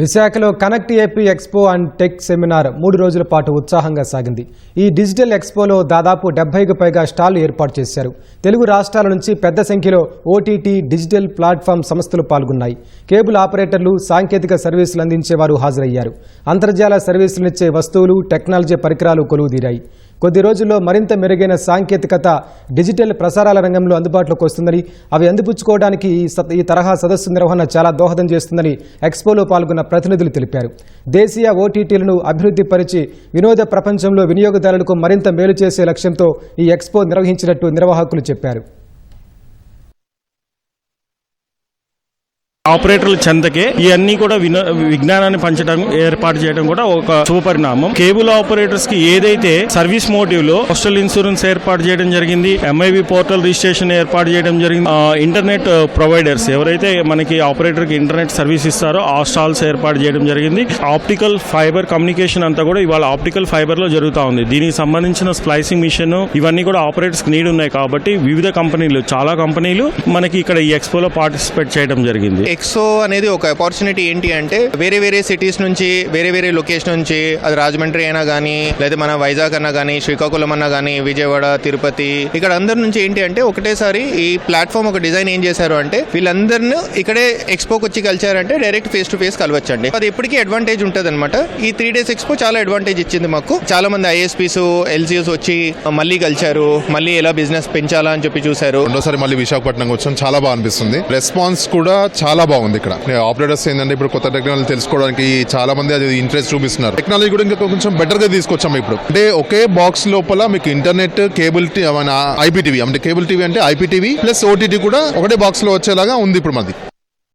విశాఖలో connect AP expo and tech seminar మూడు రోజుల పాటు ఉత్సాహంగా సాగింది. ఈ డిజిటల్ ఎక్స్పోలో దాదాపు డెబ్బైకి పైగా స్టాళ్ళు ఏర్పాటు చేశారు. తెలుగు రాష్ట్రాల నుంచి పెద్ద సంఖ్యలో ఓటీటీ డిజిటల్ ప్లాట్ఫామ్ సంస్థలు పాల్గొన్నాయి. కేబుల్ ఆపరేటర్లు సాంకేతిక సర్వీసులు అందించేవారు హాజరయ్యారు. అంతర్జాల సర్వీసులనిచ్చే వస్తువులు టెక్నాలజీ పరికరాలు కొలువుదీరాయి. కొద్ది రోజుల్లో మరింత మెరుగైన సాంకేతికత డిజిటల్ ప్రసారాల రంగంలో అందుబాటులోకి వస్తుందని అవి అందిపుచ్చుకోవడానికి ఈ స- ఈ తరహా సదస్సు నిర్వహణ చాలా దోహదం చేస్తుందని ఎక్స్పోలో పాల్గొన్న ప్రతినిధులు తెలిపారు. దేశీయ ఓటీటీలను అభివృద్ధి పరిచి వినోద ప్రపంచంలో వినియోగదారులకు మరింత మేలు చేసే లక్ష్యంతో ఈ ఎక్స్పో నిర్వహించినట్టు నిర్వాహకులు చెప్పారు. ఆపరేటర్ల చెంతకే ఇవన్నీ కూడా విజ్ఞానాన్ని పంచడం ఏర్పాటు చేయడం కూడా ఒక శుభపరిణామం. కేబుల్ ఆపరేటర్స్కి ఏదైతే సర్వీస్ మోటివ్లో పోస్టల్ ఇన్సూరెన్స్ ఏర్పాటు చేయడం జరిగింది ఎంఐబి పోర్టల్ రిజిస్ట్రేషన్ ఏర్పాటు చేయడం జరిగింది ఇంటర్నెట్ ప్రొవైడర్స్ ఎవరైతే మనకి ఆపరేటర్కి ఇంటర్నెట్ సర్వీస్ ఇస్తారో ఆ స్టాల్స్ ఏర్పాటు చేయడం జరిగింది. ఆప్టికల్ ఫైబర్ కమ్యూనికేషన్ అంతా కూడా ఇవాళ ఆప్టికల్ ఫైబర్లో జరుగుతా ఉంది. దీనికి సంబంధించిన స్ప్లైసింగ్ మిషన్ ఇవన్నీ కూడా ఆపరేటర్స్ నీడ్ ఉన్నాయి కాబట్టి వివిధ కంపెనీలు చాలా కంపెనీలు మనకి ఇక్కడ ఈ ఎక్స్పోలో పార్టిసిపేట్ చేయడం జరిగింది. ఎక్సో అనేది ఒక ఆపర్చునిటీ ఏంటి అంటే వేరే వేరే సిటీస్ నుంచి వేరే వేరే లొకేషన్ నుంచి అది రాజమండ్రి అయినా కానీ లేదా మన వైజాగ్ అన్నా కానీ శ్రీకాకుళం అన్నా కానీ విజయవాడ తిరుపతి ఇక్కడ అందరి నుంచి ఏంటి అంటే ఒకటేసారి ఈ ప్లాట్ఫామ్ ఒక డిజైన్ ఏం చేశారు అంటే వీళ్ళందరిని ఇక్కడే ఎక్స్పోకి వచ్చి కలిచారంటే డైరెక్ట్ ఫేస్ టు ఫేస్ కలవచ్చండి. అది ఎప్పటికీ అడ్వాంటేజ్ ఉంటుంది అనమాట ఈ త్రీ డేస్ ఎక్స్పో చాలా అడ్వాంటేజ్ ఇచ్చింది మాకు. చాలా మంది ఐఎస్పీస్ ఎల్సీఎస్ వచ్చి మళ్ళీ కలిచారు మళ్ళీ ఎలా బిజినెస్ పెంచాలా అని చెప్పి చూశారు. రెండోసారి మళ్ళీ విశాఖపట్నం వచ్చాం. చాలా బాగా అనిపిస్తుంది. రెస్పాన్స్ కూడా చాలా బాగుంది ఇక్కడ. ఆపరేటర్స్ ఏంటంటే ఇప్పుడు కొత్త టెక్నాలజీ తెలుసుకోవడానికి చాలా మంది అది ఇంట్రెస్ట్ చూపిస్తున్నారు. టెక్నాలజీ కూడా ఇంకా కొంచెం బెటర్గా తీసుకొచ్చాము ఇప్పుడు. అంటే ఒకే బాక్స్ లోపల మీకు ఇంటర్నెట్ కేబుల్ మన ఐపీటీవీ అంటే కేబుల్ టీవీ అంటే ఐపీటీవీ ప్లస్ ఓటీటీ కూడా ఒకటే బాక్స్లో వచ్చేలాగా ఉంది ఇప్పుడు మాది.